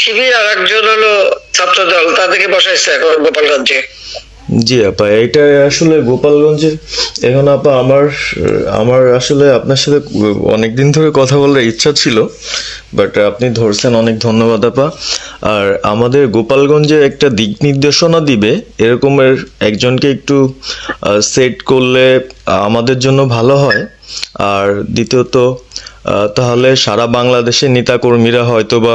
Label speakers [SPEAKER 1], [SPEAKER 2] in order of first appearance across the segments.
[SPEAKER 1] শিবির আর একজন হলো ছাত্র দল তাদেরকে বসাইছে এখন গোপালগঞ্জে।
[SPEAKER 2] জি আপা এটা আসলে গোপালগঞ্জের, এখন আপা আমার আমার আসলে আপনার সাথে অনেকদিন ধরে কথা বলার ইচ্ছা ছিল, বাট আপনি ধরছেন, অনেক ধন্যবাদ আপা। আর আমাদের গোপালগঞ্জে একটা দিক নির্দেশনা দিবে, এরকমের একজনকে একটু সেট করলে আমাদের জন্য ভালো হয়। আর দ্বিতীয়ত তাহলে সারা বাংলাদেশের নেতাকর্মীরা হয়তো বা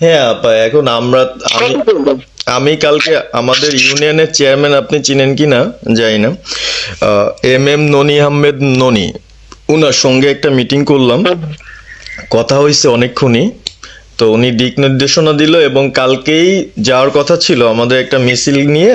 [SPEAKER 2] হ্যাঁ আপা এখন আমরা আমি আমি কালকে আমাদের ইউনিয়নের চেয়ারম্যান আপনি চিনেন কি না? জানি না। এম এম ননি আহমেদ ননি উনার সঙ্গে একটা মিটিং করলাম। কথা হয়েছে অনেকক্ষণই। তো উনি দিক নির্দেশনা দিল এবং কালকেই যাওয়ার কথা ছিল আমাদের একটা মিছিল নিয়ে।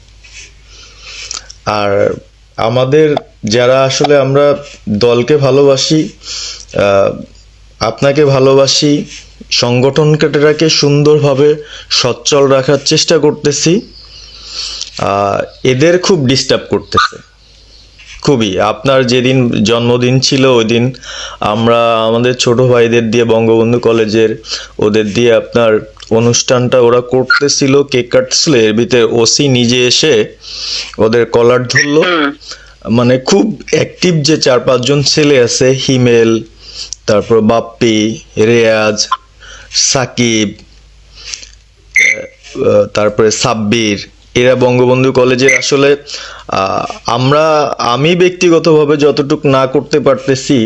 [SPEAKER 2] আর আমাদের যারা আসলে আমরা দলকে ভালোবাসি আপনাকে ভালোবাসি সংগঠনটাকে সুন্দরভাবে সচ্ছল রাখার চেষ্টা করতেছি এদের খুব ডিস্টার্ব করতেছে। খুবই। আপনার যেদিন জন্মদিন ছিল ওই দিন আমরা আমাদের ছোট ভাইদের দিয়ে বঙ্গবন্ধু কলেজের ওদের দিয়ে আপনার অনুষ্ঠানটা ওরা করতেছিল কেক কাটছিল এর ভিতরে ওসি নিজে এসে ওদের কলার ধরলো। মানে খুব অ্যাক্টিভ যে চার পাঁচজন ছেলে আছে হিমেল তারপর বাপ্পি রেয়াজ সাকিব তারপরে সাব্বির এরা বঙ্গবন্ধু কলেজে আসলে আমরা, আমি ব্যক্তিগতভাবে যতটুক না করতে পারতেছি,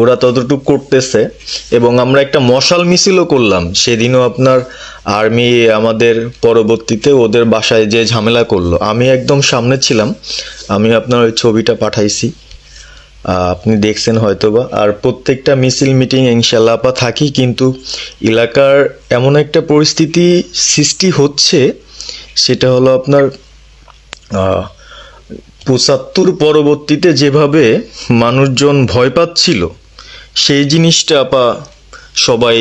[SPEAKER 2] ওরা ততটুক করতেছে, এবং আমরা একটা মশাল মিছিলও করলাম। সেদিনও আপনার আর্মি আমাদের পরবর্তীতে ওদের বাসায় যে ঝামেলা করল। আমি একদম সামনে ছিলাম, আমি আপনার ওই ছবিটা পাঠাইছি। আপনি দেখছেন হয়তোবা। আর প্রত্যেকটা মিছিল, মিটিং ইনশাল্লাহ আপা থাকি, কিন্তু এলাকার এমন একটা পরিস্থিতি সৃষ্টি হচ্ছে সেটা হলো আপনার পঁচাত্তর পরবর্তীতে যেভাবে মানুষজন ভয় পাচ্ছিল সেই জিনিসটা আপা সবাই